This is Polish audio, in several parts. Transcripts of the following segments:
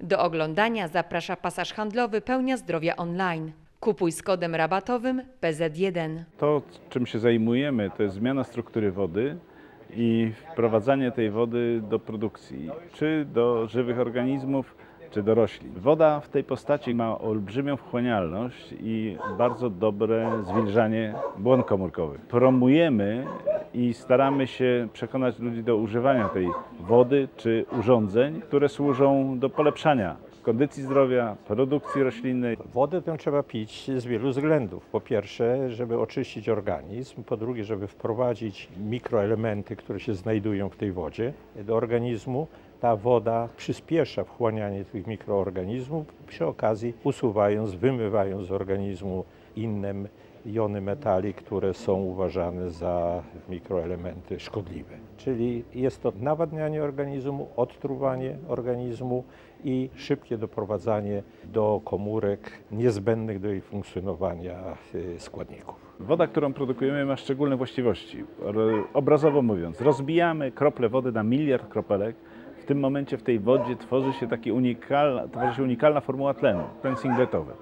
Do oglądania zaprasza pasaż handlowy Pełnia Zdrowia Online. Kupuj z kodem rabatowym PZ1. To, czym się zajmujemy, to jest zmiana struktury wody i wprowadzanie tej wody do produkcji, czy do żywych organizmów, czy do roślin. Woda w tej postaci ma olbrzymią wchłanialność i bardzo dobre zwilżanie błon komórkowych. Promujemy i staramy się przekonać ludzi do używania tej wody czy urządzeń, które służą do polepszania kondycji zdrowia, produkcji roślinnej, Wodę tę trzeba pić z wielu względów. Po pierwsze, żeby oczyścić organizm, po drugie, żeby wprowadzić mikroelementy, które się znajdują w tej wodzie do organizmu. Ta woda przyspiesza wchłanianie tych mikroorganizmów, przy okazji usuwając, wymywając z organizmu inne jony metali, które są uważane za mikroelementy szkodliwe. Czyli jest to nawadnianie organizmu, odtruwanie organizmu i szybkie doprowadzanie do komórek niezbędnych do jej funkcjonowania y, składników. Woda, którą produkujemy, ma szczególne właściwości. Obrazowo mówiąc, rozbijamy krople wody na miliard kropelek. W tym momencie w tej wodzie tworzy się, taki tworzy się unikalna formuła tlenu, tlen singletowy.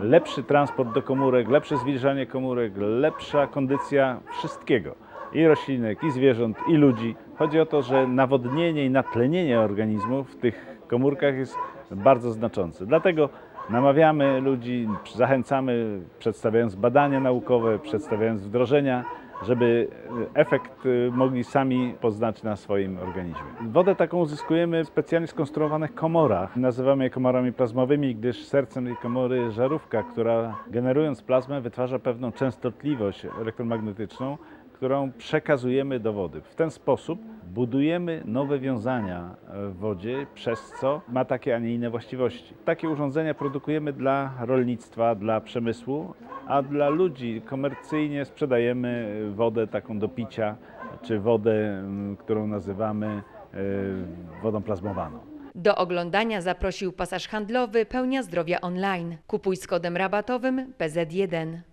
Lepszy transport do komórek, lepsze zwilżanie komórek, lepsza kondycja wszystkiego. I roślinek, i zwierząt, i ludzi. Chodzi o to, że nawodnienie i natlenienie organizmu w tych komórkach jest bardzo znaczące. Dlatego Namawiamy ludzi, zachęcamy, przedstawiając badania naukowe, przedstawiając wdrożenia, żeby efekt y, mogli sami poznać na swoim organizmie. Wodę taką uzyskujemy w specjalnie skonstruowanych komorach. Nazywamy je komorami plazmowymi, gdyż sercem tej komory jest żarówka, która generując plazmę wytwarza pewną częstotliwość elektromagnetyczną, którą przekazujemy do wody. W ten sposób budujemy nowe wiązania w wodzie, przez co ma takie, a nie inne właściwości. Takie urządzenia produkujemy dla rolnictwa, dla przemysłu, a dla ludzi komercyjnie sprzedajemy wodę taką do picia, czy wodę, mm, którą nazywamy e, wodą plazmowaną. Do oglądania zaprosił pasaż handlowy Pełnia Zdrowia Online. Kupuj z kodem rabatowym PZ1.